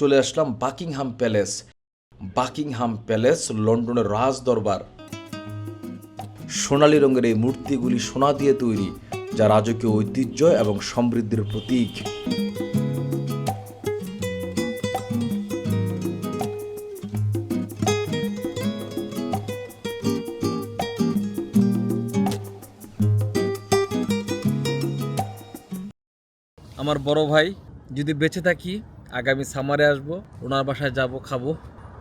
চলে আসলাম Buckingham Palace. Buckingham Palace, লন্ডনের রাজ দরবার সোনালী রঙের এই মূর্তিগুলি সোনা দিয়ে তৈরি, যা রাজকীয় ঐতিহ্য এবং সমৃদ্ধির প্রতীক। আমার বড় ভাই, যদি বেঁচে থাকি আগামী সামারে আসব ওনার বাসায় যাব খাব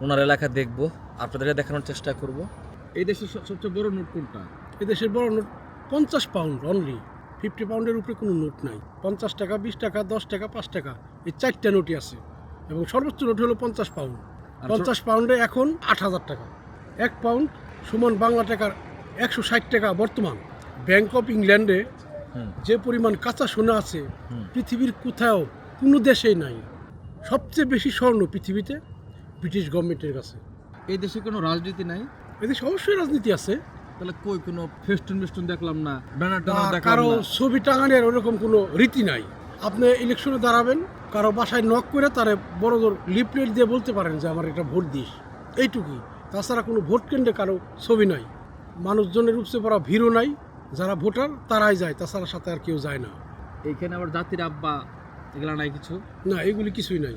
ওনার এলাকা দেখব আপনাদেরকে দেখানোর চেষ্টা করব। এই দেশের সবচেয়ে বড় নোট কোনটা? এই দেশের বড় নোট পঞ্চাশ পাউন্ড অনলি ফিফটি পাউন্ডের উপরে কোনো নোট নাই। পঞ্চাশ টাকা বিশ টাকা দশ টাকা পাঁচ টাকা এই চারটা নোটই আছে। এবং সর্বোচ্চ নোট হলো পঞ্চাশ পাউন্ড আর পঞ্চাশ পাউন্ডে এখন আট হাজার টাকা। এক পাউন্ড সমান বাংলা টাকার একশো ষাট টাকা বর্তমান। ব্যাংক অফ ইংল্যান্ডে যে পরিমাণ কাঁচা সোনা আছে পৃথিবীর কোথাও কোনো দেশেই নাই। সবচেয়ে বেশি স্বর্ণ পৃথিবীতে ব্রিটিশ গভর্নমেন্টের কাছে। এই দেশে কোনো রাজনীতি নাই? এদেশে অবশ্যই রাজনীতি আছে। তাহলে কই কোনো ফেস্টুন মেস্টুন দেখলাম না ব্যানার কারও ছবি টাঙানোর ওরকম কোনো রীতি নাই। আপনি ইলেকশনে দাঁড়াবেন কারও বাসায় নক করে তারে বড় বড় লিফলেট দিয়ে বলতে পারেন যে আমার একটা ভোট দিস। এইটুকুই। তাছাড়া কোনো ভোট কেন্দ্রে কারও ছবি নাই। মানুষজনের উপসে পড়া ভিড়ও নাই। যারা ভোটার তারাই যায়। তাছাড়া সাথে আর কেউ যায় না। এইখানে আবার জাতির আব্বা এগুলা নাই কিছু? না এগুলি কিছুই নাই।